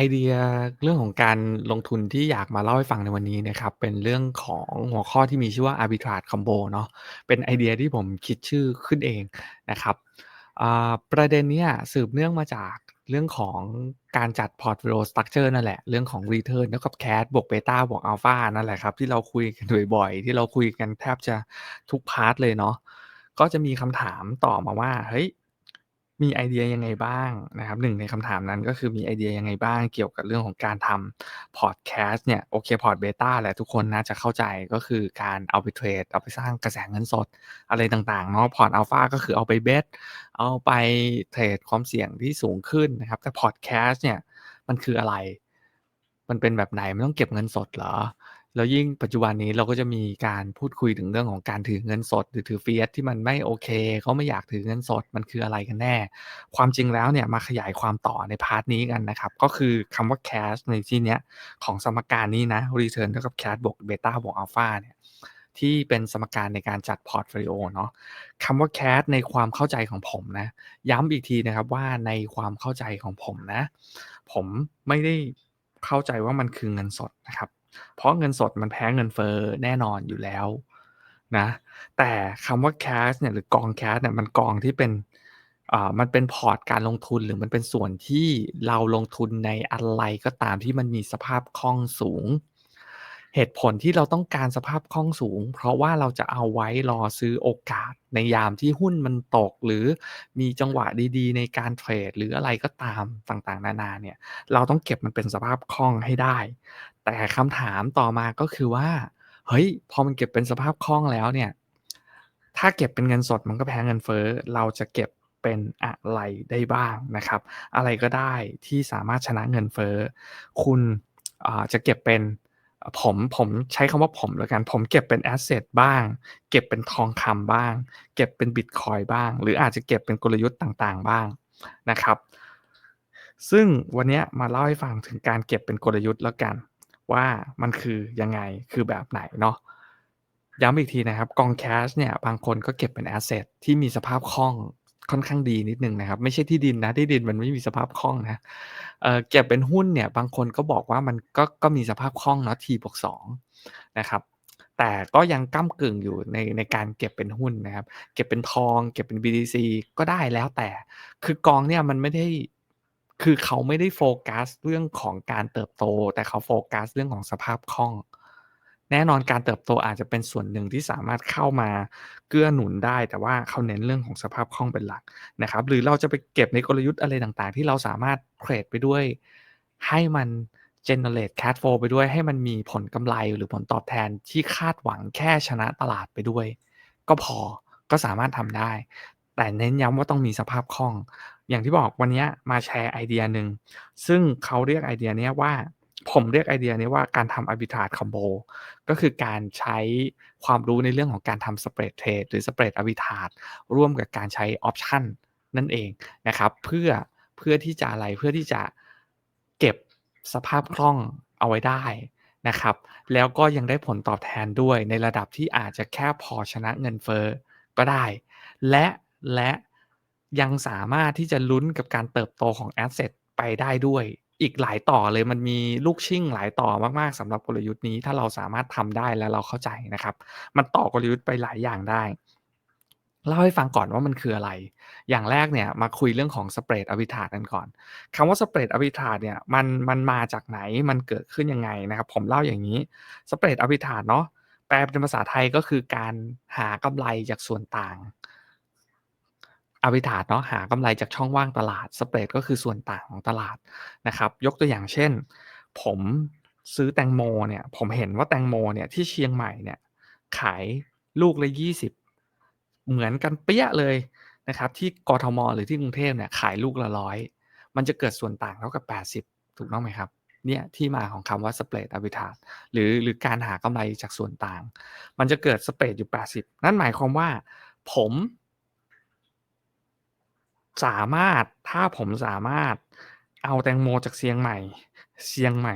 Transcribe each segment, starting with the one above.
ไอเดียเรื่องของการลงทุนที่อยากมาเล่าให้ฟังในวันนี้นะครับ เป็นเรื่องของหัวข้อที่มีชื่อว่า Arbitrage Combo เนาะเป็นไอเดียที่ผมคิดชื่อขึ้นเองนะครับประเด็นเนี้ยสืบเนื่องมาจากเรื่องของการจัด Portfolio Structure นั่นแหละ เรื่องของ Return เท่ากับ Cash บวกเบต้าบวกอัลฟานั่นแหละครับ ที่เราคุยกันบ่อยๆ ที่เราคุยกันแทบจะทุกพาร์ตเลยเนาะก็จะมีคำถามต่อมาว่าเฮ้ย มีไอเดียยังไงบ้างนะครับ หนึ่งในคำถามนั้นก็คือมีไอเดียยังไงบ้างเกี่ยวกับเรื่องของการทำพอดแคสต์เนี่ยโอเคพอร์ตเบต้าแหละทุกคนน่าจะเข้าใจก็คือการเอาไปเทรด เอาไปสร้างกระแสเงินสดอะไรต่างๆเนาะพอร์ตอัลฟาก็คือเอาไปเบตเอาไปเทรดความเสี่ยงที่สูงขึ้นนะครับ แต่พอดแคสต์เนี่ยมันคืออะไร มันเป็นแบบไหนมันต้องเก็บเงินสดเหรอ แล้วยิ่งปัจจุบันนี้เราก็จะมีการพูดคุยถึงเรื่องของการถือเงินสด หรือถือ Fiat ที่มันไม่โอเคเขาไม่อยากถือเงินสดมันคืออะไรกันแน่ ความจริงแล้วเนี่ยมาขยายความต่อในพาร์ตนี้กันนะครับก็คือคำว่า Cash ในที่เนี้ยของสมการนี้นะ Return เท่ากับ Cash บวกเบต้าบวกอัลฟาเนี่ยที่เป็นสมการในการจัดพอร์ตโฟลิโอเนาะคำว่า Cash ในความเข้าใจของผมนะ ย้ำอีกทีนะครับว่าในความเข้าใจของผมนะ ผมไม่ได้เข้าใจว่ามันคือเงินสดนะครับ เพราะเงินสดมันแพ้เงินเฟ้อแน่นอนอยู่แล้วนะแต่คำว่า Cash เนี่ยหรือกอง Cash เนี่ยมันกองที่เป็นอ่ามันเป็นพอร์ตการลงทุนหรือมันเป็นส่วนที่เราลงทุนในอะไรก็ตามที่มันมีสภาพคล่องสูง เหตุผลที่เราต้องการสภาพคล่องสูง เพราะว่าเราจะเอาไว้รอซื้อโอกาส ในยามที่หุ้นมันตก หรือมีจังหวะดีๆ ในการเทรด หรืออะไรก็ตามต่างๆ นานาเนี่ยเราต้องเก็บมันเป็นสภาพคล่องให้ได้ แต่คำถามต่อมาก็คือว่าเฮ้ยพอมันเก็บเป็นสภาพคล่องแล้วเนี่ยถ้าเก็บเป็นเงินสดมันก็แพ้เงินเฟ้อเราจะเก็บเป็นอะไรได้บ้างนะครับ อะไรก็ได้ที่สามารถชนะเงินเฟ้อคุณจะเก็บเป็น ผมผมใช้คำว่าผมแล้วกัน ผมเก็บเป็นแอสเซทบ้าง เก็บเป็นทองคำบ้าง เก็บเป็นบิตคอยบ้าง หรืออาจจะเก็บเป็นกลยุทธ์ต่างๆ บ้างนะครับ ซึ่งวันนี้มาเล่าให้ฟังถึงการเก็บเป็นกลยุทธ์แล้วกัน ว่ามันคือยังไงคือแบบไหนเนาะย้ำอีกทีนะครับ กอง Cash เนี่ยบางคนก็เก็บเป็นแอสเซทที่มีสภาพคล่อง ค่อนข้างดีนิดหนึ่งนะครับ ไม่ใช่ที่ดินนะที่ดินมันไม่มีสภาพคล่องนะเอ่อเก็บเป็นหุ้นเนี่ยบางคนก็บอกว่ามันก็ก็มีสภาพคล่องเนาะ T+2 นะครับแต่ก็ยังก้ำกึ่งอยู่ในในการเก็บเป็นหุ้นนะครับ เก็บเป็นทอง เก็บเป็น BTC ก็ได้แล้วแต่ คือกองเนี่ยมันไม่ได้คือเขาไม่ได้โฟกัสเรื่องของการเติบโต แต่เขาโฟกัสเรื่องของสภาพคล่อง แน่นอนการเติบโตอาจจะเป็นส่วนหนึ่งที่สามารถเข้ามาเกื้อหนุนได้ แต่ว่าเขาเน้นเรื่องของสภาพคล่องเป็นหลักนะครับ หรือเราจะไปเก็บในกลยุทธ์อะไรต่างๆ ที่เราสามารถเทรดไปด้วย ให้มัน generate cash flow ไปด้วย ให้มันมีผลกำไรหรือผลตอบแทนที่คาดหวังแค่ชนะตลาดไปด้วย ก็พอก็สามารถทำได้ แต่เน้นย้ำว่าต้องมีสภาพคล่อง อย่างที่บอกวันนี้มาแชร์ไอเดียหนึ่งซึ่งเขาเรียกไอเดียนี้ว่า ผมเรียกไอเดียนี้ว่าการทำ Arbitrage Combo ก็คือการใช้ความรู้ในเรื่องของการทำ Spread Trade หรือ Spread Arbitrage ร่วมกับการใช้ออปชันนั่นเองนะครับเพื่อเพื่อที่จะอะไรเพื่อที่จะเก็บสภาพคล่องเอาไว้ได้นะครับ แล้วก็ยังได้ผลตอบแทนด้วยในระดับที่อาจจะแค่พอชนะเงินเฟ้อก็ได้ และและยังสามารถที่จะลุ้นกับการเติบโตของแอสเซทไปได้ด้วย อีกหลายต่อเลยมันมีลูกชิ่งหลายต่อมากๆสำหรับกลยุทธ์นี้ถ้าเราสามารถทำได้และเราเข้าใจนะครับ มันต่อกลยุทธ์ไปหลายอย่างได้เล่าให้ฟังก่อนว่ามันคืออะไร อย่างแรกเนี่ยมาคุยเรื่องของ Spread Arbitrage กันก่อนคำว่า Spread Arbitrage เนี่ยมันมันมาจากไหน มันเกิดขึ้นยังไงนะครับ ผมเล่าอย่างงี้ Spread Arbitrage เนาะแปลเป็นภาษาไทยก็คือการหากำไรจากส่วนต่าง Arbitrage เนาะหากำไรจากช่องว่างตลาด Spread ก็คือส่วนต่างของตลาดนะครับ ยกตัวอย่างเช่น ผมซื้อแตงโมเนี่ย ผมเห็นว่าแตงโมเนี่ยที่เชียงใหม่เนี่ยขายลูกละ20เหมือนกันเป๊ะเลยนะครับที่กทมหรือที่กรุงเทพเนี่ยขายลูกละ100มันจะเกิดส่วนต่างเท่ากับ 80 ถูกต้องไหมครับเนี่ยที่มาของคำว่า Spread Arbitrage หรือหรือการหากำไรจากส่วนต่าง มันจะเกิด Spread อยู่ 80 นั่นหมายความว่า ผม สามารถถ้าผมสามารถเอาแตงโมจากเชียงใหม่ เชียงใหม่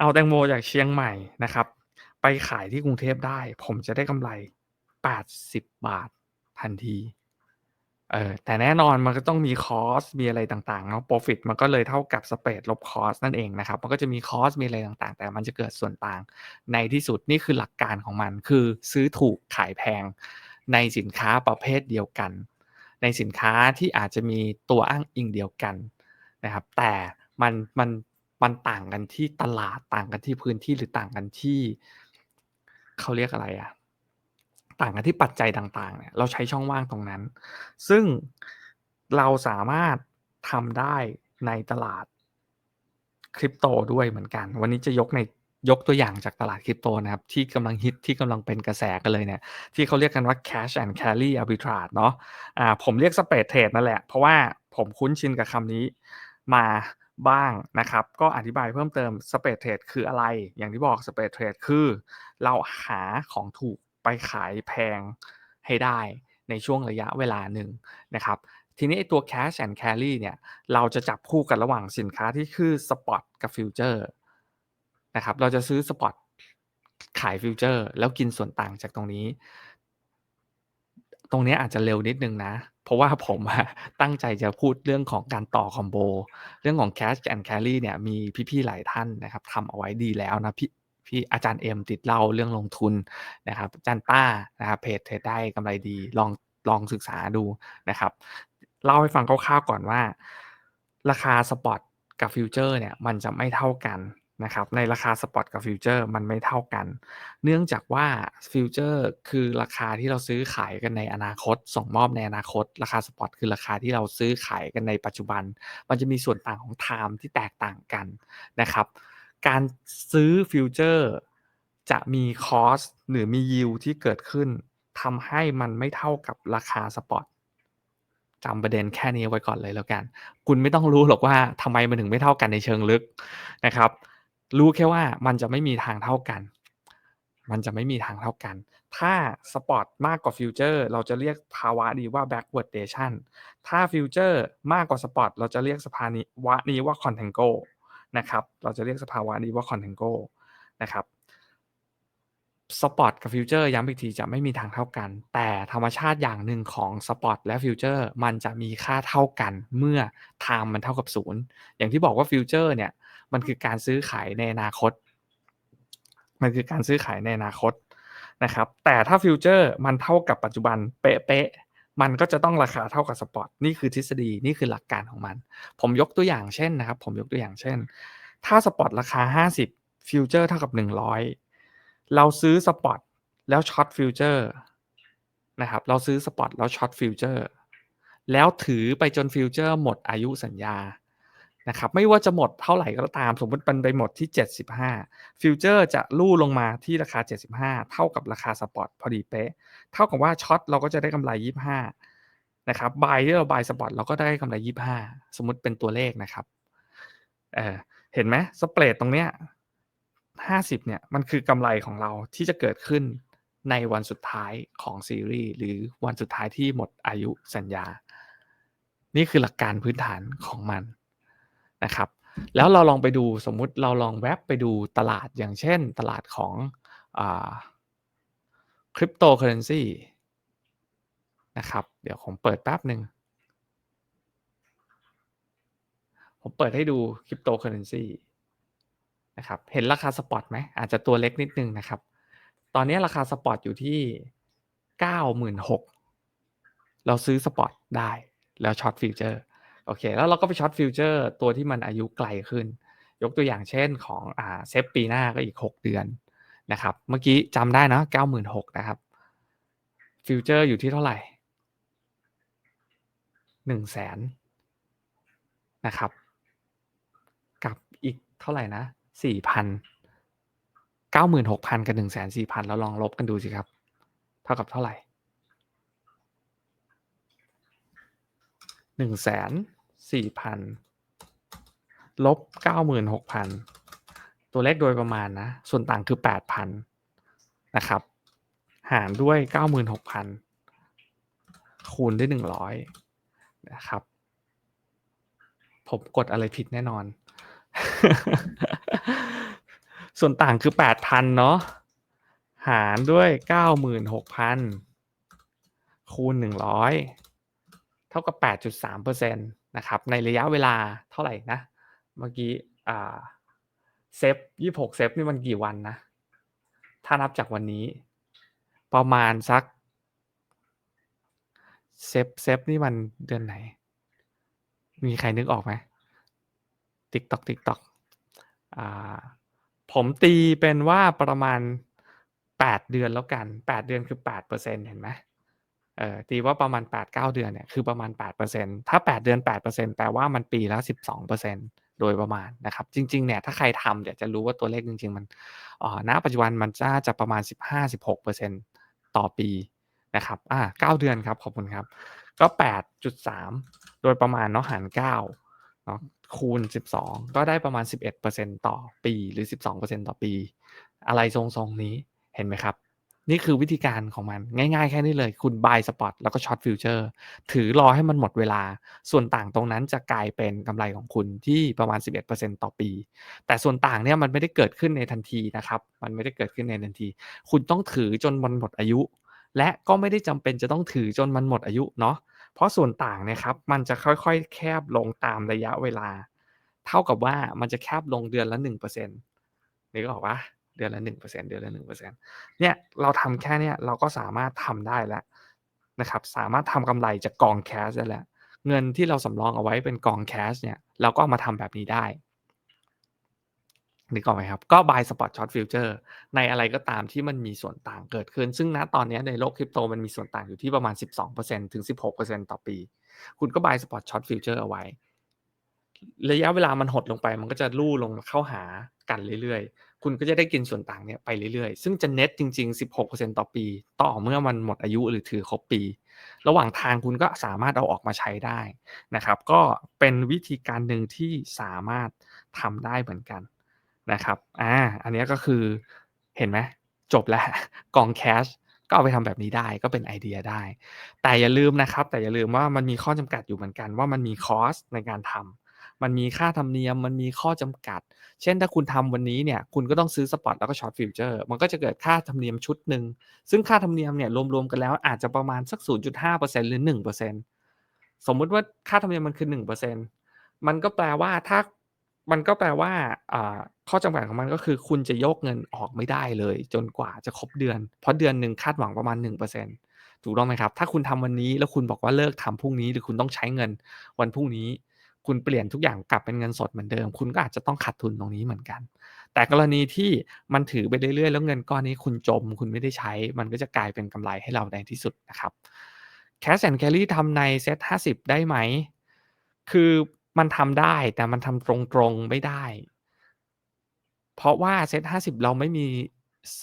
เอาแตงโมจากเชียงใหม่นะครับ ไปขายที่กรุงเทพได้ ผมจะได้กำไร 80 บาททันทีเออแต่แน่นอนมันก็ต้องมีคอสมีอะไรต่างๆเนาะพรฟิตมันก็เลยเท่ากับสเปดลบคอสนั่นเองนะครับ มันก็จะมีคอสมีอะไรต่างๆ แต่มันจะเกิดส่วนต่าง ในที่สุดนี่คือหลักการของมัน คือซื้อถูกขายแพงในสินค้าประเภทเดียวกัน ในสินค้าที่อาจจะมีตัวอ้างอิงเดียวกันนะครับ แต่มันมันมันต่างกันที่ตลาดต่างกันที่พื้นที่หรือต่างกันที่เขาเรียกอะไรอะต่างกันที่ปัจจัยต่างๆ เนี่ยเราใช้ช่องว่างตรงนั้น ซึ่งเราสามารถทำได้ในตลาด Crypto ด้วยเหมือนกัน วันนี้จะยกใน ยกตัวอย่างจากตลาด Crypto นะครับ ที่กำลังฮิตที่กำลังเป็นกระแสกันเลยเนี่ย ที่เขาเรียกกันว่า Cash and Carry Arbitrage เนาะอ่าผมเรียก Spread Trade นั่นแหละ เพราะว่าผมคุ้นชินกับคำนี้มาบ้างนะครับ ก็อธิบายเพิ่มเติม Spread Trade คืออะไร?อย่างที่บอก Spread Trade คือ เราหาของถูกไปขายแพงให้ได้ในช่วงระยะเวลาหนึ่งนะครับทีนี้ไอตัว Cash and Carry เนี่ย เราจะจับคู่กันระหว่างสินค้าที่คือสปอตกับฟิวเจอร์ นะครับ เราจะซื้อสปอตขายฟิวเจอร์ แล้วกินส่วนต่างจากตรงนี้ ตรงนี้อาจจะเร็วนิดนึงนะ เพราะว่าผมตั้งใจจะพูดเรื่องของการต่อคอมโบ เรื่องของ Cash and Carry เนี่ยมีพี่ๆหลายท่านนะครับทำเอาไว้ดีแล้วนะพี่พี่อาจารย์เอ็มติดเล้าเรื่องลงทุนนะครับอาจารย์ต้านะครับเพจเทรดได้กำไรดีลองลองศึกษาดูนะครับ เล่าให้ฟังคร่าวๆก่อนว่า ราคาสปอตกับฟิวเจอร์เนี่ยมันจะไม่เท่ากัน นะครับในราคาสปอตกับฟิวเจอร์มันไม่เท่ากัน เนื่องจากว่าฟิวเจอร์คือราคาที่เราซื้อขายกันในอนาคต ส่งมอบในอนาคต ราคาสปอตคือราคาที่เราซื้อขายกันในปัจจุบัน มันจะมีส่วนต่างของไทม์ที่แตกต่างกันนะครับการซื้อฟิวเจอร์จะมีคอสหรือมี Yield ที่เกิดขึ้นทำให้มันไม่เท่ากับราคาสปอตจำประเด็นแค่นี้ไว้ก่อนเลยแล้วกัน คุณไม่ต้องรู้หรอกว่าทำไมมันถึงไม่เท่ากันในเชิงลึกนะครับ รู้แค่ว่ามันจะไม่มีทางเท่ากัน มันจะไม่มีทางเท่ากัน ถ้าสปอตมากกว่าฟิวเจอร์เราจะเรียกภาวะนี้ว่า Backwardation ถ้าฟิวเจอร์มากกว่าสปอตเราจะเรียกสภาวะนี้ว่า Contango นะครับ เราจะเรียกสภาวะนี้ว่า Contango นะครับสปอตกับฟิวเจอร์ย้ำอีกทีจะไม่มีทางเท่ากัน แต่ธรรมชาติอย่างหนึ่งของสปอตและฟิวเจอร์มันจะมีค่าเท่ากันเมื่อไทม์มันเท่ากับ0อย่างที่บอกว่าฟิวเจอร์เนี่ย มันคือการซื้อขายในอนาคต มันคือการซื้อขายในอนาคตนะครับ แต่ถ้าฟิวเจอร์มันเท่ากับปัจจุบันเป๊ะๆ มันก็จะต้องราคาเท่ากับสปอตนี่คือทฤษฎีนี่คือหลักการของมัน ผมยกตัวอย่างเช่นนะครับ ผมยกตัวอย่างเช่น ถ้าสปอตราคา 50ฟิวเจอร์เท่ากับ 100 เราซื้อสปอตแล้วช็อตฟิวเจอร์นะครับ เราซื้อสปอตแล้วช็อตฟิวเจอร์แล้วถือไปจนฟิวเจอร์หมดอายุสัญญา นะครับไม่ว่าจะหมดเท่าไหร่ก็ตาม สมมติมันไปหมดที่ 75ฟิวเจอร์จะลู่ลงมาที่ราคา 75 เท่ากับราคาสปอตพอดีเป๊ะเท่ากับว่าช็อตเราก็จะได้กำไร 25นะครับบายที่เราบายสปอตเราก็ได้กำไร 25 สมมติเป็นตัวเลขนะครับเออเห็นไหมสเปรดตรงเนี้ย50เนี่ยมันคือกำไรของเราที่จะเกิดขึ้นในวันสุดท้ายของซีรีส์หรือวันสุดท้ายที่หมดอายุสัญญา นี่คือหลักการพื้นฐานของมัน นะครับ แล้วเราลองไปดูสมมุติเราลองแวบไปดูตลาดอย่างเช่น ตลาดของอ่า Cryptocurrency นะครับ เดี๋ยวผมเปิดแป๊บหนึ่งผมเปิดให้ดู Cryptocurrency นะครับ เห็นราคาสปอตไหม?อาจจะตัวเล็กนิดนึงนะครับ ตอนนี้ราคาสปอตอยู่ที่ 96,000เราซื้อสปอตได้ แล้วช็อตฟิวเจอร์ โอเค แล้วเราก็ไปช็อตฟิวเจอร์ตัวที่มันอายุไกลขึ้น ยกตัวอย่างเช่นของอ่าเซฟปีหน้าก็อีก 6 เดือนนะครับ เมื่อกี้จำได้เนาะ96,000นะครับ ฟิวเจอร์อยู่ที่เท่าไหร่?100,000นะครับ กับอีกเท่าไหร่นะ 4,000 96,000 กับ100,000 4,000เราลองลบกันดูสิครับ เท่ากับเท่าไหร? สี่พันลบเก้าหมื่นหกพันตัวเลขโดยประมาณนะ ส่วนต่างคือแปดพันนะครับ หารด้วยเก้าหมื่นหกพันคูณด้วยหนึ่งร้อยนะครับ ผมกดอะไรผิดแน่นอน ส่วนต่างคือแปดพันเนาะหารด้วยเก้าหมื่นหกพันคูณหนึ่งร้อยเท่ากับแปดจุดสามเปอร์เซ็นต์ นะครับในระยะเวลาเท่าไหร่นะ เมื่อกี้อ่าเซฟ26เซฟนี่มันกี่วันนะ ถ้านับจากวันนี้ ประมาณสักเซฟเซฟนี่มันเดือนไหน มีใครนึกออกไหม? TikTok TikTok อ่าผมตีเป็นว่าประมาณ 8 เดือนแล้วกัน 8 เดือนคือ8%เห็นไหม เอ่อตีว่าประมาณ 8-9 เดือนเนี่ยคือประมาณ 8%ถ้า 8 เดือน 8%แปลว่ามันปีละ 12%โดยประมาณนะครับจริงๆเนี่ยถ้าใครทำเนี่ยวจะรู้ว่าตัวเลขจริง ๆ มันอ่าณปัจจุบันมันน่าจะประมาณ 15-16%ต่อปีนะครับอ่า9เดือนครับขอบคุณครับ ก็ 8.3 โดยประมาณเนาะหาร9เนาะคูณ 12 ก็ได้ประมาณ 11%ต่อปีหรือ 12%ต่อปี อะไรทรงๆนี้เห็นไหมครับ นี่คือวิธีการของมันง่ายๆ แค่นี้เลย คุณ buy spot แล้วก็ช็อตฟิวเจอร์ถือรอให้มันหมดเวลา ส่วนต่างตรงนั้นจะกลายเป็นกำไรของคุณที่ประมาณ 11%ต่อปี แต่ส่วนต่างเนี่ยมันไม่ได้เกิดขึ้นในทันทีนะครับ มันไม่ได้เกิดขึ้นในทันที คุณต้องถือจนมันหมดอายุ และก็ไม่ได้จำเป็นจะต้องถือจนมันหมดอายุเนาะ เพราะส่วนต่างเนี่ยครับมันจะค่อยๆ แคบลงตามระยะเวลา เท่ากับว่ามันจะแคบลงเดือนละ1%นึกออกปล่า? เดือนละ1%เปอร์เซ็นเดือนละ1%เปอร์เซ็นเนี่ยเราทำแค่เนี้ยเราก็สามารถทำได้แล้วนะครับ สามารถทำกำไรจากกองแคชได้แล้วเงินที่เราสำรองเอาไว้เป็นกองแคชเนี่ยเราก็ามาทำแบบนี้ได้นึกออกไหมครับ?ก็ buy spot ช็อตฟิวเจอร์ในอะไรก็ตามที่มันมีส่วนต่างเกิดขึ้น ซึ่งณตอนนี้ในโลก Crypto มันมีส่วนต่างอยู่ที่ประมาณ 12%ถึง 16%ต่อปี คุณก็ buy spot ช็อตฟิวเจอร์เอาไว้ ระยะเวลามันหดลงไปมันก็จะลู่ลงเข้าหากันเรื่อย คุณก็จะได้กินส่วนต่างเนี่ยไปเรื่อยๆ ซึ่งจะเน็ตจริง ๆ 16%ต่อปี ต่อเมื่อมันหมดอายุหรือถือครบปี ระหว่างทางคุณก็สามารถเอาออกมาใช้ได้นะครับ ก็เป็นวิธีการหนึ่งที่สามารถทำได้เหมือนกันนะครับ อ่า อันนี้ก็คือเห็นไหมจบแล้วกองแคชก็เอาไปทำแบบนี้ได้ก็เป็นไอเดียได้ แต่อย่าลืมนะครับ แต่อย่าลืมว่ามันมีข้อจำกัดอยู่เหมือนกันว่ามันมีคอสในการทำ มันมีค่าธรรมเนียม มันมีข้อจำกัด เช่นถ้าคุณทำวันนี้เนี่ย คุณก็ต้องซื้อสปอตแล้วก็ช็อตฟิวเจอร์ มันก็จะเกิดค่าธรรมเนียมชุดหนึ่ง ซึ่งค่าธรรมเนียมเนี่ยรวมๆกันแล้วอาจจะประมาณสัก 0.5%หรือ 1%สมมุติว่าค่าธรรมเนียมมันคือ 1%มันก็แปลว่าถ้ามันก็แปลว่าข้อจำกัดของมันก็คือ คุณจะโยกเงินออกไม่ได้เลย จนกว่าจะครบเดือน เพราะเดือนหนึ่งคาดหวังประมาณ 1%ถูกต้องไหมครับ?ถ้าคุณทำวันนี้แล้วคุณบอกว่าเลิกทำพรุ่งนี้ หรือคุณต้องใช้เงินวันพรุ่งนี้ คุณเปลี่ยนทุกอย่างกลับเป็นเงินสดเหมือนเดิม คุณก็อาจจะต้องขาดทุนตรงนี้เหมือนกัน แต่กรณีที่มันถือไปเรื่อยๆ แล้วเงินก้อนนี้คุณจม คุณไม่ได้ใช้ มันก็จะกลายเป็นกำไรให้เราในที่สุดนะครับ Cash and Carry ทำใน Set50 ได้ไหม?คือมันทำได้แต่มันทำตรงๆไม่ได้ เพราะว่า Set50 เราไม่มี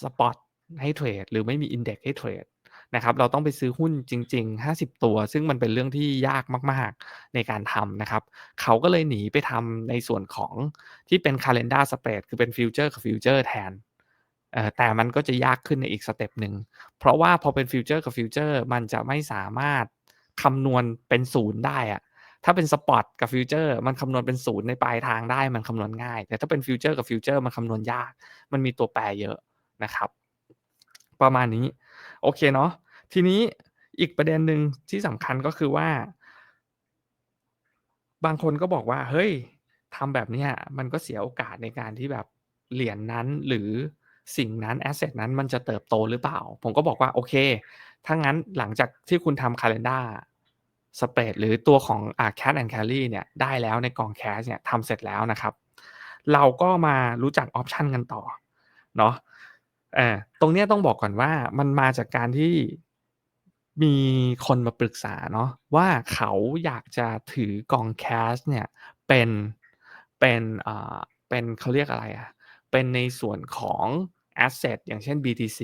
สปอตให้เทรดหรือไม่มีอินเด็กซ์ให้เทรด นะครับ เราต้องไปซื้อหุ้นจริง ๆ 50 ตัว ซึ่งมันเป็นเรื่องที่ยากมาก ๆ ในการทำนะครับ เขาก็เลยหนีไปทำในส่วนของที่เป็น Calendar Spread คือเป็นฟิวเจอร์กับฟิวเจอร์แทนแต่มันก็จะยากขึ้นในอีกสเต็ปหนึ่ง เพราะว่าพอเป็นฟิวเจอร์กับฟิวเจอร์มันจะไม่สามารถคำนวณเป็น0ได้อะถ้าเป็นสปอตกับฟิวเจอร์มันคำนวณเป็น0ในปลายทางได้มันคำนวณง่าย แต่ถ้าเป็นฟิวเจอร์กับฟิวเจอร์มันคำนวณยาก มันมีตัวแปรเยอะนะครับ ประมาณนี้ โอเคเนาะทีนี้อีกประเด็นหนึ่งที่สำคัญก็คือว่า บางคนก็บอกว่า เฮ้ยทำแบบนี้มันก็เสียโอกาสในการที่แบบเหรียญนั้นหรือสิ่งนั้นแอสเซตนั้นมันจะเติบโตหรือเปล่า?ผมก็บอกว่า โอเค ถ้างั้นหลังจากที่คุณทำ Calendar Spread หรือตัวของอ่า Cash and Carry เนี่ยได้แล้วในกองแคชเนี่ยทำเสร็จแล้วนะครับ เราก็มารู้จักออปชันกันต่อเนาะ อ่อตรงเนี้ยต้องบอกก่อนว่ามันมาจากการที่มีคนมาปรึกษาเนาะว่าเขาอยากจะถือกองแคชเนี่ยเป็นเป็นอ่าเป็นเขาเรียกอะไรอะเป็นในส่วนของแอสเซตอย่างเช่น BTC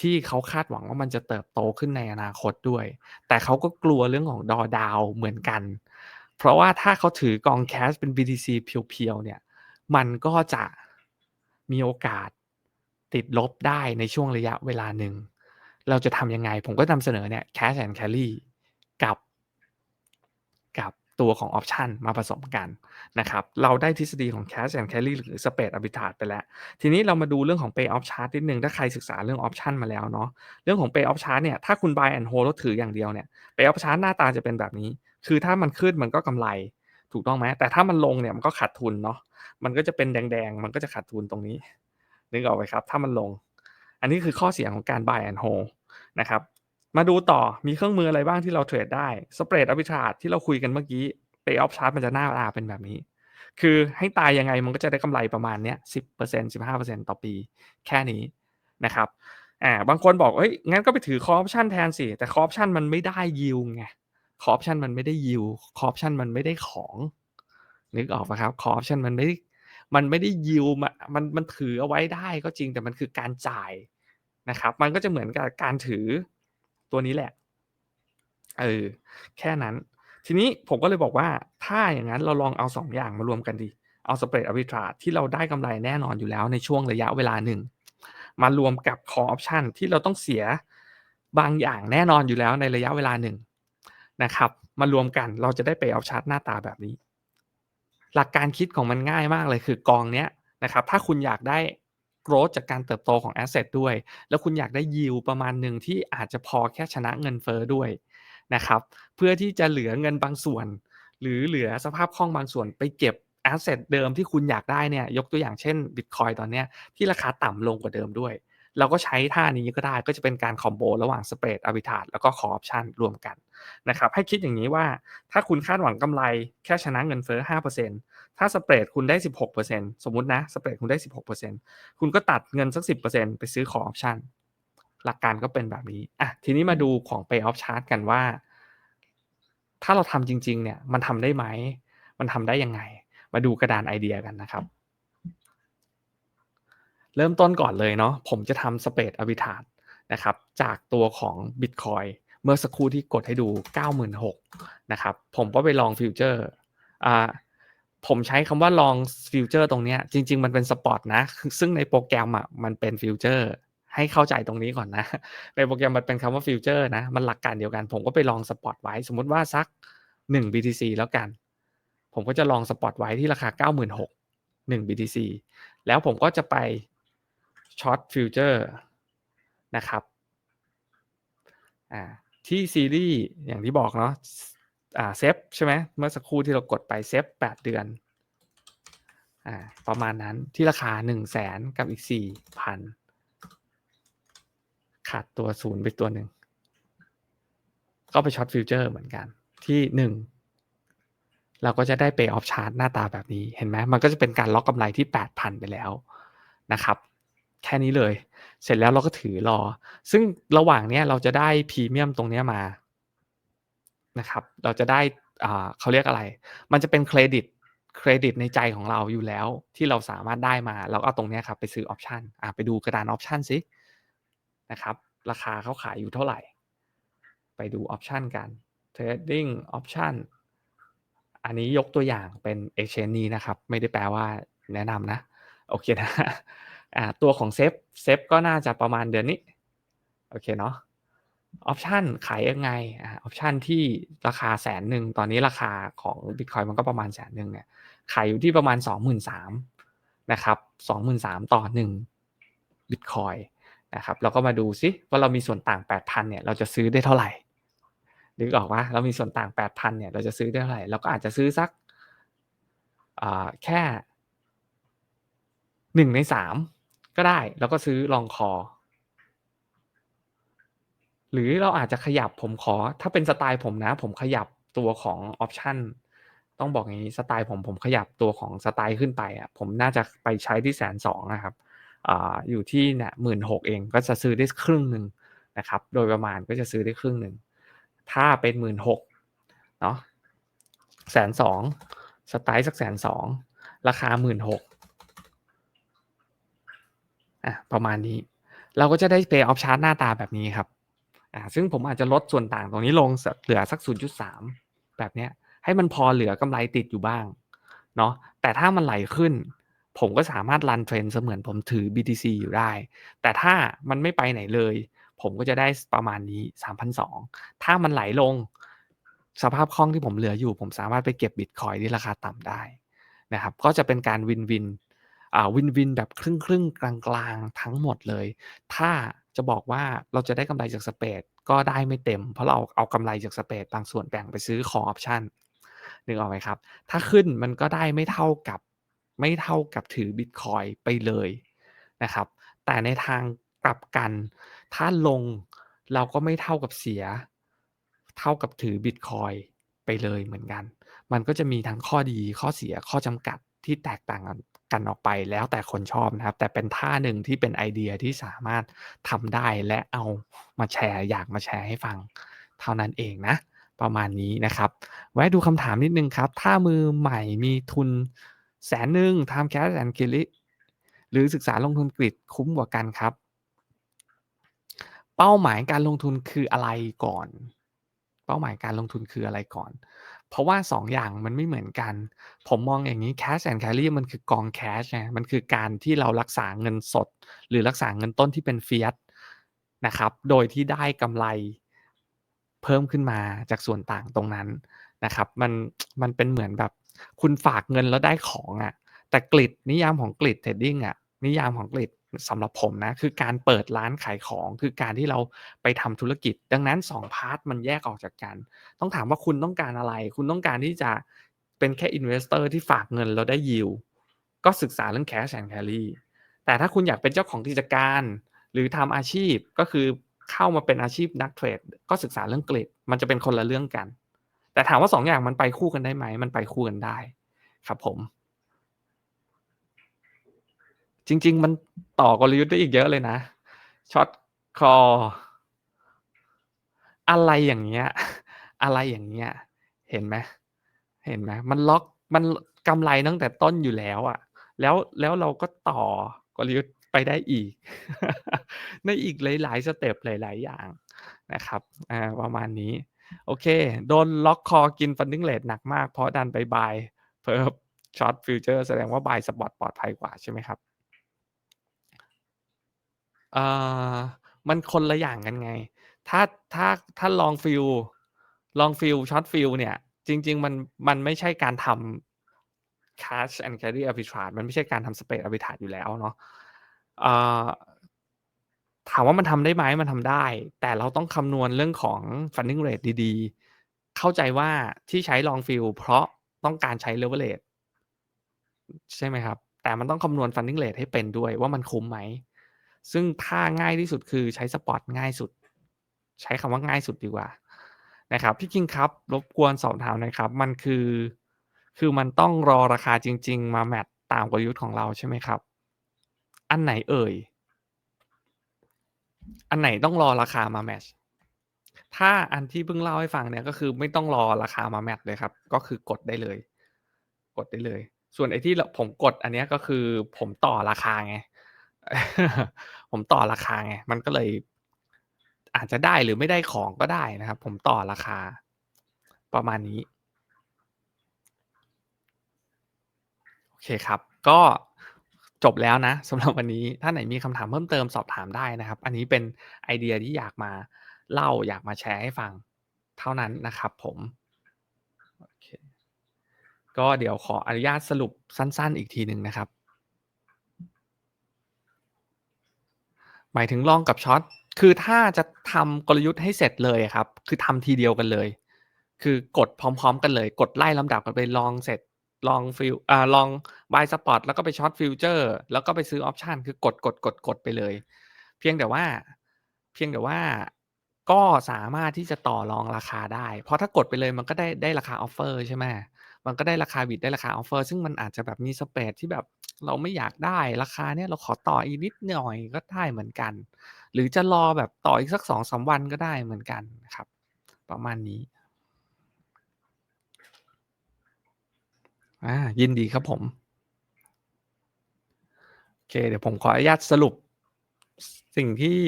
ที่เขาคาดหวังว่ามันจะเติบโตขึ้นในอนาคตด้วย แต่เขาก็กลัวเรื่องของ Drawdown เหมือนกัน เพราะว่าถ้าเขาถือกองแคชเป็น BTC เพียวๆเนี่ย มันก็จะมีโอกาส ติดลบได้ในช่วงระยะเวลาหนึ่ง เราจะทำยังไง?ผมก็นำเสนอเนี่ย Cash and Carry กับกับตัวของออปชันมาผสมกันนะครับ เราได้ทฤษฎีของ cash and carry หรือ spread arbitrage ไปแล้ว ทีนี้เรามาดูเรื่องของ pay off chart นิดนึง ถ้าใครศึกษาเรื่องออปชันมาแล้วเนาะ เรื่องของ pay off chart เนี่ย ถ้าคุณ buy and hold แล้วถืออย่างเดียวเนี่ย pay off chart หน้าตาจะเป็นแบบนี้ คือถ้ามันขึ้นมันก็กำไร ถูกต้องไหม แต่ถ้ามันลงเนี่ยมันก็ขาดทุนเนาะ มันก็จะเป็นแดงๆ มันก็จะขาดทุนตรงนี้ นึกออกไหมครับ ถ้ามันลง อันนี้คือข้อเสียของการ buy and hold นะครับ มาดูต่อมีเครื่องมืออะไรบ้างที่เราเทรดได้ spread arbitrage ที่เราคุยกันเมื่อกี้ pay off chart มันจะหน้าตาเป็นแบบนี้ คือให้ตายยังไงมันก็จะได้กำไรประมาณเนี้ยสิบเปอร์เซ็นต์สิบห้าเปอร์เซ็นต์ต่อปีแค่นี้นะครับอ่าบางคนบอกเอ้ยงั้นก็ไปถือ call option แทนสิแต่ call option มันไม่ได้ยิวไง call option มันไม่ได้ยิว call option มันไม่ได้ของนึกออกปะครับ call option มันไม่ได้ มันไม่ได้ยิวมามันมันถือเอาไว้ได้ก็จริงแต่มันคือการจ่ายนะครับ มันก็จะเหมือนกับการถือตัวนี้แหละเออแค่นั้น ทีนี้ผมก็เลยบอกว่าถ้าอย่างนั้นเราลองเอา 2ออย่างมารวมกันดี เอา spread arbitrage ที่เราได้กำไรแน่นอนอยู่แล้วในช่วงระยะเวลาหนึ่ง มารวมกับ call option ที่เราต้องเสียบางอย่างแน่นอนอยู่แล้วในระยะเวลาหนึ่งนะครับ มารวมกันเราจะได้ pay off chart หน้าตาแบบนี้ หลักการคิดของมันง่ายมากเลยคือกองเนี้ยนะครับถ้าคุณอยากได้ growth จากการเติบโตของ asset ด้วย แล้วคุณอยากได้ yield ประมาณหนึ่งที่อาจจะพอแค่ชนะเงินเฟ้อด้วยนะครับเพื่อที่จะเหลือเงินบางส่วน หรือเหลือสภาพคล่องบางส่วนไปเก็บ asset เดิมที่คุณอยากได้เนี่ยยกตัวอย่างเช่น Bitcoin ตอนเนี้ยที่ราคาต่ำลงกว่าเดิมด้วย เราก็ใช้ท่านี้ก็ได้ก็จะเป็นการคอมโบระหว่าง spread arbitrage แล้วก็ call option รวมกันนะครับให้คิดอย่างนี้ว่าถ้าคุณคาดหวังกำไรแค่ชนะเงินเฟ้อ 5%ถ้า spread คุณได้ 16%สมมุตินะ spread คุณได้ 16%คุณก็ตัดเงินสัก 10%ไปซื้อ call option หลักการก็เป็นแบบนี้อะทีนี้มาดูของ pay off chart กันว่า ถ้าเราทำจริง ๆ เนี่ยมันทำได้ไหม มันทำได้ยังไง มาดูกระดานไอเดียกันนะครับ เริ่มต้นก่อนเลยเนาะผมจะทำสเปดอ r ิทา e นะครับจากตัวของ Bitcoin เมื่อสักครู่ที่กดให้ดู 96,000นะครับผมก็ไปลองฟิวเจอร์อ่าผมใช้คำว่าลองฟิวเจอร์ตรงนี้จริง ๆ มันเป็นสปอตนะ ซึ่งในโปรแกรมอะมันเป็นฟิวเจอร์ให้เข้าใจตรงนี้ก่อนนะ ในโปรแกรมมันเป็นคำว่าฟิวเจอร์นะ มันหลักการเดียวกัน ผมก็ไปลองสปอตไว้ สมมติว่าสัก 1 BTC แล้วกัน ผมก็จะลองสปอตไว้ที่ราคา 96,000 1 BTC แล้วผมก็จะไป ช็อตฟิวเจอร์นะครับที่ซีรีส์อย่างที่บอกเนาะเซฟใช่ไหมเมื่อสักครู่ที่เรากดไปเซฟ8 เดือนอประมาณนั้นที่ราคา 1 0 0 0 0แสนกับอีก 4,000 ขาดตัวศูนย์ไปตัวหนึ่ง ก็ไปช็อตฟิวเจอร์เหมือนกันที่หนึ่งเราก็จะได้ pay off chart หน้าตาแบบนี้เห็นไหมมันก็จะเป็นการล็อกกำไรที่ 8,000 ไปแล้วนะครับ แค่นี้เลย เสร็จแล้วเราก็ถือรอ ซึ่งระหว่างนี้เราจะได้พรีเมียมตรงนี้มานะครับ เราจะได้อ่าเขาเรียกอะไร มันจะเป็นเครดิตเครดิตในใจของเราอยู่แล้วที่เราสามารถได้มาเราก็เอาตรงนี้ครับไปซื้อออปชันอ่าไปดูกระดานออปชันสินะครับราคาเขาขายอยู่เท่าไหร่ ไปดูออปชันกัน trading option อันนี้ยกตัวอย่างเป็น exchange นี้นะครับ ไม่ได้แปลว่าแนะนำนะ โอเคนะ อ่าตัวของเซฟเซฟก็น่าจะประมาณเดือนนี้ โอเคเนาะออปชันขายยังไงอ่าออปชันที่ราคาแสนหนึ่งตอนนี้ราคาของ Bitcoin มันก็ประมาณแสนหนึ่งเนี่ยขายอยู่ที่ประมาณสองหมื่นสามนะครับสองหมื่นสามต่อหนึ่งบิตคอยนะครับเราก็มาดูซิว่าเรามีส่วนต่างแปดพันเนี่ยเราจะซื้อได้เท่าไหร่นึกออกว่าเรามีส่วนต่างแปดพันเนี่ยเราจะซื้อได้เท่าไหร่เราก็อาจจะซื้อสักแค่หนึ่งในสาม ก็ได้ แล้วก็ซื้อลองคอ หรือเราอาจจะขยับผมขอ ถ้าเป็นสไตล์ผมนะ ผมขยับตัวของออปชันต้องบอกอย่างนี้สไตล์ผมผมขยับตัวของสไตล์ขึ้นไปอะผมน่าจะไปใช้ที่แสนสองนะครับอ่าอยู่ที่เนี่ยหมื่นหกเองก็จะซื้อได้ครึ่งหนึ่งนะครับ โดยประมาณก็จะซื้อได้ครึ่งหนึ่งถ้าเป็นหมื่นหกเนาะแสนสองสไตล์สักแสนสองราคาหมื่นหก อะประมาณนี้ เราก็จะได้ pay off chart หน้าตาแบบนี้ครับอ่าซึ่งผมอาจจะลดส่วนต่างตรงนี้ลงเหลือสัก 0.3 แบบเนี้ย ให้มันพอเหลือกำไรติดอยู่บ้างเนาะแต่ถ้ามันไหลขึ้น ผมก็สามารถรันเทรนเสมือนผมถือ BTC อยู่ได้ แต่ถ้ามันไม่ไปไหนเลย ผมก็จะได้ประมาณนี้ 3,200 ถ้ามันไหลลง สภาพคล่องที่ผมเหลืออยู่ ผมสามารถไปเก็บบิตคอยน์ที่ราคาต่ำได้นะครับ ก็จะเป็นการวินๆ อ่าวินแบบครึ่งๆกลางๆ ทั้งหมดเลย ถ้าจะบอกว่าเราจะได้กำไรจากสเปดก็ได้ไม่เต็ม เพราะเราเอากำไรจากสเปดบางส่วนแบ่งไปซื้อ Call Option นึกออกไหมครับ ถ้าขึ้นมันก็ได้ไม่เท่ากับไม่เท่ากับถือบิตคอยไปเลยนะครับ แต่ในทางกลับกัน ถ้าลงเราก็ไม่เท่ากับเสีย เท่ากับถือบิตคอยไปเลยเหมือนกัน มันก็จะมีทั้งข้อดีข้อเสียข้อจำกัดที่แตกต่างกัน กันออกไปแล้วแต่คนชอบนะครับ แต่เป็นท่าหนึ่งที่เป็นไอเดียที่สามารถทำได้และเอามาแชร์อยากมาแชร์ให้ฟังเท่านั้นเองนะ ประมาณนี้นะครับ แวะดูคำถามนิดนึงครับ ถ้ามือใหม่มีทุน100,000ทำ Cash and Carry หรือศึกษาลงทุน Grid คุ้มกว่ากันครับ?เป้าหมายการลงทุนคืออะไรก่อน เป้าหมายการลงทุนคืออะไรก่อน เพราะว่า 2 อย่างมันไม่เหมือนกัน ผมมองอย่างงี้ Cash and Carry มันคือกองแคชไงมันคือการที่เรารักษาเงินสด หรือรักษาเงินต้นที่เป็น Fiat นะครับ โดยที่ได้กำไรเพิ่มขึ้นมาจากส่วนต่างตรงนั้นนะครับ มันมันเป็นเหมือนแบบ คุณฝากเงินแล้วได้ของอะแต่ Grid นิยามของ Grid Trading อะนิยามของ Grid สำหรับผมนะคือการเปิดร้านขายของคือการที่เราไปทำธุรกิจ ดังนั้น2พาร์ตมันแยกออกจากกัน ต้องถามว่าคุณต้องการอะไร คุณต้องการที่จะเป็นแค่ Investor ที่ฝากเงินแล้วได้ Yield ก็ศึกษาเรื่อง Cash and Carry แต่ถ้าคุณอยากเป็นเจ้าของกิจการ หรือทำอาชีพก็คือเข้ามาเป็นอาชีพนักเทรดก็ศึกษาเรื่อง Grid มันจะเป็นคนละเรื่องกัน แต่ถามว่า2อย่างมันไปคู่กันได้ไหมมันไปคู่กันได้ ครับผม จริง ๆ มันต่อกลยุทธ์ได้อีกเยอะเลยนะ Short Call อะไรอย่างเงี้ย อะไรอย่างเงี้ย เห็นไหมเห็นไหมมันล็อกมันลกำไรตั้งแต่ต้นอยู่แล้วอะแล้วแล้วเราก็ต่อกลยุทธ์ไปได้อีก ในอีกหลาย ๆ สเต็ปหลาย ๆ อย่างนะครับอาประมาณนี้ โอเค โดนล็อกคอกิน Funding Rate หนักมากเพราะดันไป Buy Perp Short Future แสดงว่า Buy Spot ปลอดภัยกว่าใช่ไหมครับ? อ่ามันคนละอย่างกันไง ถ้าถ้าถ้า Long Fill Long Fill Short Fill เนี่ย จริง ๆ มันมันไม่ใช่การทำ Cash and Carry Arbitrage มันไม่ใช่การทำ Spread Arbitrage อยู่แล้วเนาะถามว่ามันทำได้ไหมมันทำได้ แต่เราต้องคำนวณเรื่องของ Funding Rate ดีๆ เข้าใจว่าที่ใช้ Long Fill เพราะต้องการใช้ Leverage ใช่ไหมครับ แต่มันต้องคำนวณ Funding Rate ให้เป็นด้วยว่ามันคุ้มไหม ซึ่งท่าง่ายที่สุดคือใช้สปอตง่ายสุด ใช้คำว่าง่ายสุดดีกว่านะครับพี่คิงครับรบกวนสอบถามหน่อยครับ มันคือ คือมันต้องรอราคาจริง ๆ มาแมตช์ตามกลยุทธ์ของเราใช่ไหมครับ?อันไหนเอ่ย?อันไหนต้องรอราคามาแมตช์ถ้าอันที่เพิ่งเล่าให้ฟังเนี่ยก็คือไม่ต้องรอราคามาแมตช์เลยครับ ก็คือกดได้เลย กดได้เลย ส่วนไอ้ที่ผมกดอันนี้ก็คือผมต่อราคาไง ผมต่อราคาไงมันก็เลย อาจจะได้หรือไม่ได้ของก็ได้นะครับ ผมต่อราคา ประมาณนี้ โอเคครับ ก็จบแล้วนะสำหรับวันนี้ท่าไหนมีคำถามเพิ่มเติมสอบถามได้นะครับ อันนี้เป็นไอเดียที่อยากมาเล่าอยากมาแชร์ให้ฟังเท่านั้นนะครับ ผมโอเคก็เดี๋ยวขออนุญาตสรุปสั้น ๆ อีกทีหนึ่งนะครับ หมายถึงลองกับช็อต คือถ้าจะทำกลยุทธ์ให้เสร็จเลยครับ คือทำทีเดียวกันเลย คือกดพร้อม ๆ กันเลย กดไล่ลำดับกันไปลองเสร็จ ลองฟิลอ่าลอง Buy Spot แล้วก็ไปช็อตฟิวเจอร์แล้วก็ไปซื้อออปชันคือกดๆๆๆไปเลย เพียงแต่ว่า เพียงแต่ว่าก็สามารถที่จะต่อรองราคาได้ เพราะถ้ากดไปเลยมันก็ได้ได้ราคาออฟเฟอร์ใช่ไหมมันก็ได้ราคาบิดได้ราคาออฟเฟอร์ซึ่งมันอาจจะแบบมีสเปรดที่แบบ เราไม่อยากได้ราคาเนี้ยเราขอต่ออีกนิดหน่อยก็ได้เหมือนกัน หรือจะรอแบบต่ออีกสัก2-3วันก็ได้เหมือนกันครับ ประมาณนี้อ่ายินดีครับผมโอเค เดี๋ยวผมขออนุญาตสรุปสิ่งที่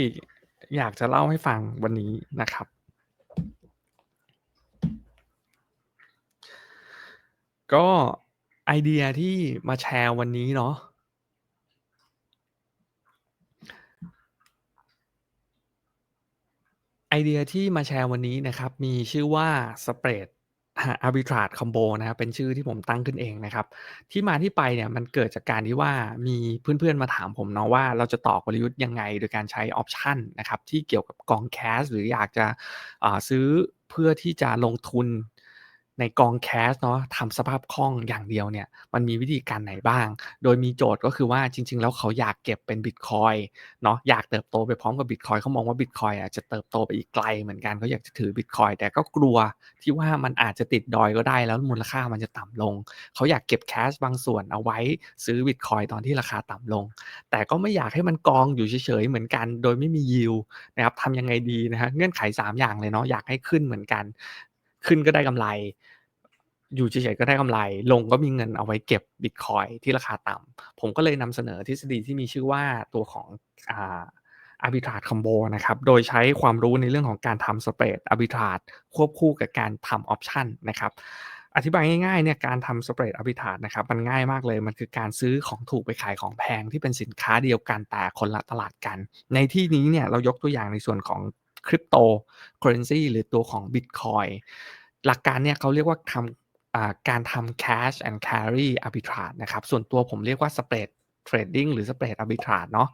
อยากจะเล่าให้ฟังวันนี้นะครับ ก็ ไอเดียที่มาแชร์วันนี้เนาะไอเดียที่มาแชร์วันนี้นะครับ มีชื่อว่า Spread อา Arbitrage Combo นะครับเป็นชื่อที่ผมตั้งขึ้นเองนะครับ ที่มาที่ไปเนี่ยมันเกิดจากการที่ว่ามีเพื่อนๆมาถามผมเนาะว่าเราจะต่อกลยุทธ์ยังไงโดยการใช้ออปชันนะครับที่เกี่ยวกับกอง Cash หรืออยากจะซื้อเพื่อที่จะลงทุน ในกอง Cash เนาะทำสภาพคล่องอย่างเดียวเนี่ยมันมีวิธีการไหนบ้าง โดยมีโจทย์ก็คือว่าจริง ๆ แล้วเขาอยากเก็บเป็นบิตคอยเนาะอยากเติบโตไปพร้อมกับบิตคอยเขามองว่าบิตคอยน์อะจะเติบโตไปอีกไกลเหมือนกันเขาอยากจะถือบิตคอยแต่ก็กลัวที่ว่ามันอาจจะติดดอยก็ได้แล้วมูลค่ามันจะต่ำลง เขาอยากเก็บ Cash บางส่วนเอาไว้ซื้อบิตคอยตอนที่ราคาต่ำลง แต่ก็ไม่อยากให้มันกองอยู่เฉยๆเหมือนกัน โดยไม่มี Yield นะครับทำยังไงดีนะครับเงื่อนไข 3 อย่างเลยเนาะอยากให้ขึ้นเหมือนกัน ขึ้นก็ได้กำไร อยู่เฉยๆก็ได้กำไร ลงก็มีเงินเอาไว้เก็บบิตคอยที่ราคาต่ำผมก็เลยนำเสนอทฤษฎีที่มีชื่อว่าตัวของอ่า Arbitrage Combo นะครับ โดยใช้ความรู้ในเรื่องของการทำ Spread Arbitrage ควบคู่กับการทำออปชันนะครับ อธิบายง่ายๆเนี่ยการทำ Spread Arbitrage นะครับ มันง่ายมากเลย มันคือการซื้อของถูกไปขายของแพงที่เป็นสินค้าเดียวกันแต่คนละตลาดกัน ในที่นี้เนี่ยเรายกตัวอย่างในส่วนของ Cryptocurrency หรือตัวของบิตคอยน์หลักการเนี่ยเขาเรียกว่าทำการทำ Cash and Carry Arbitrage นะครับ ส่วนตัวผมเรียกว่า Spread Trading หรือ Spread Arbitrage เนาะ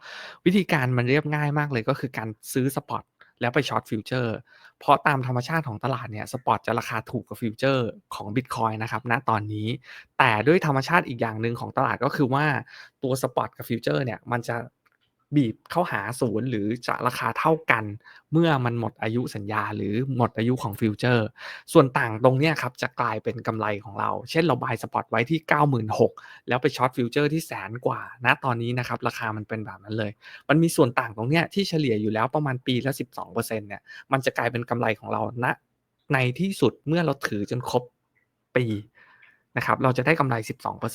วิธีการมันเรียบง่ายมากเลยก็คือการซื้อสปอตแล้วไปช็อตฟิวเจอร์ เพราะตามธรรมชาติของตลาดเนี่ยสปอตจะราคาถูกกว่าฟิวเจอร์ของบิตคอยน์นะครับณตอนนี้ แต่ด้วยธรรมชาติอีกอย่างหนึ่งของตลาดก็คือว่าตัวสปอตกับฟิวเจอร์เนี่ยมันจะ บีบเข้าหาศูนย์หรือจะราคาเท่ากัน เมื่อมันหมดอายุสัญญาหรือหมดอายุของฟิวเจอร์ ส่วนต่างตรงนี้ครับจะกลายเป็นกำไรของเรา เช่นเรา Buy สปอตไว้ที่ 96,000 แล้วไปช็อตฟิวเจอร์ที่100,000กว่าณตอนนี้นะครับราคามันเป็นแบบนั้นเลย มันมีส่วนต่างตรงนี้ที่เฉลี่ยอยู่แล้วประมาณปีละ12%เนี่ยมันจะกลายเป็นกำไรของเราณในที่สุดเมื่อเราถือจนครบปี นะครับเราจะได้กำไร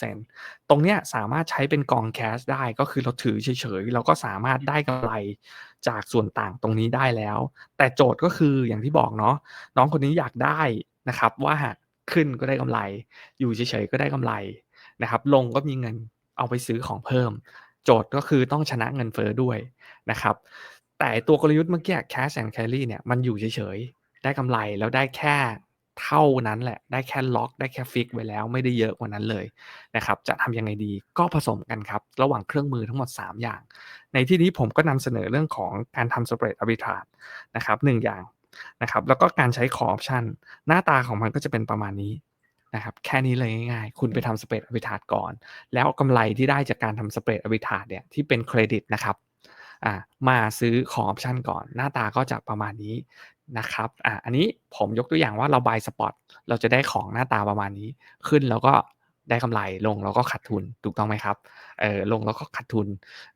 12%ตรงเนี้ยสามารถใช้เป็นกอง Cash ได้ก็คือเราถือเฉยๆ เราก็สามารถได้กำไรจากส่วนต่างตรงนี้ได้แล้ว แต่โจทย์ก็คืออย่างที่บอกเนาะน้องคนนี้อยากได้นะครับว่าขึ้นก็ได้กำไร อยู่เฉยๆก็ได้กำไรนะครับลงก็มีเงินเอาไปซื้อของเพิ่ม โจทย์ก็คือต้องชนะเงินเฟ้อด้วยนะครับแต่ตัวกลยุทธ์เมื่อกี้ Cash and Carry เนี่ยมันอยู่เฉยๆ ได้กำไรแล้วได้แค่ เท่านั้นแหละ ได้แค่ล็อก ได้แค่ฟิกไว้แล้วไม่ได้เยอะกว่านั้นเลยนะครับ จะทำยังไงดีก็ผสมกันครับ ระหว่างเครื่องมือทั้งหมด 3 อย่าง ในที่นี้ผมก็นำเสนอเรื่องของการทำ Spread Arbitrage นะครับ1อย่างนะครับ แล้วก็การใช้ Call Option หน้าตาของมันก็จะเป็นประมาณนี้นะครับ แค่นี้เลยง่ายๆ คุณไปทำ Spread Arbitrage ก่อน แล้วเอากำไรที่ได้จากการทำ Spread Arbitrage เนี่ยที่เป็นเครดิตนะครับมาซื้อ Call Option ก่อน หน้าตาก็จะประมาณนี้ นะครับอะอันนี้ผมยกตัวอย่างว่าเราบายสปอตเราจะได้ของหน้าตาประมาณนี้ ขึ้นแล้วก็ได้กำไรลงเราก็ขาดทุนถูกต้องไหมครับเอ่อลงแล้วก็ขาดทุน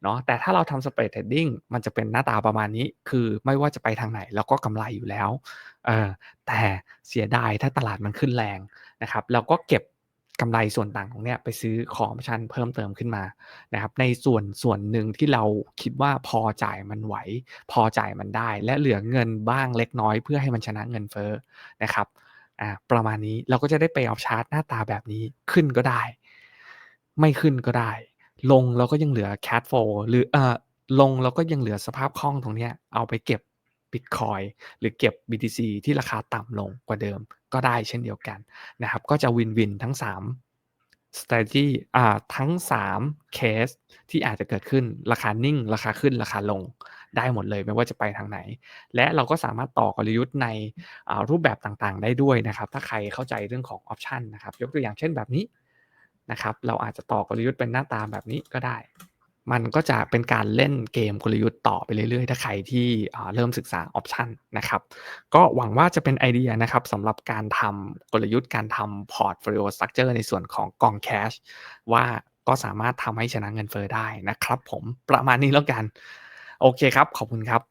เนาะแต่ถ้าเราทำสเปรดเทรดดิ้งมันจะเป็นหน้าตาประมาณนี้ คือไม่ว่าจะไปทางไหนเราก็กำไรอยู่แล้วเออแต่เสียดายถ้าตลาดมันขึ้นแรงนะครับเราก็เก็บ กำไรส่วนต่างตรงเนี้ยไปซื้อ Call Option เพิ่มเติมขึ้นมานะครับในส่วนส่วนหนึ่งที่เราคิดว่าพอจ่ายมันไหว พอจ่ายมันได้ และเหลือเงินบ้างเล็กน้อยเพื่อให้มันชนะเงินเฟ้อนะครับอ่าประมาณนี้เราก็จะได้ Payoff Chart หน้าตาแบบนี้ขึ้นก็ได้ ไม่ขึ้นก็ได้ ลงเราก็ยังเหลือ Cash Flow หรือเอ่อลงเราก็ยังเหลือสภาพคล่องตรงเนี้ยเอาไปเก็บ บิตคอยหรือเก็บ BTC ที่ราคาต่ำลงกว่าเดิมก็ได้เช่นเดียวกันนะครับก็จะวินๆทั้ง 3 strategy อ่าทั้ง 3 เคสที่อาจจะเกิดขึ้นราคานิ่ง ราคาขึ้นราคาลงได้หมดเลยไม่ว่าจะไปทางไหน และเราก็สามารถต่อกลยุทธ์ในรูปแบบต่างๆ ได้ด้วยนะครับ ถ้าใครเข้าใจเรื่องของออปชันนะครับ ยกตัวอย่างเช่นแบบนี้นะครับ เราอาจจะต่อกลยุทธ์เป็นหน้าตาแบบนี้ก็ได้ มันก็จะเป็นการเล่นเกมกลยุทธ์ต่อไปเรื่อยๆ ถ้าใครที่เริ่มศึกษาออปชันนะครับ ก็หวังว่าจะเป็นไอเดียนะครับสำหรับการทำกลยุทธ์การทำพอร์ตโฟลิโอสตรัคเจอร์ในส่วนของกองแคชว่าก็สามารถทำให้ชนะเงินเฟ้อได้นะครับผมประมาณนี้แล้วกัน โอเคครับ ขอบคุณครับ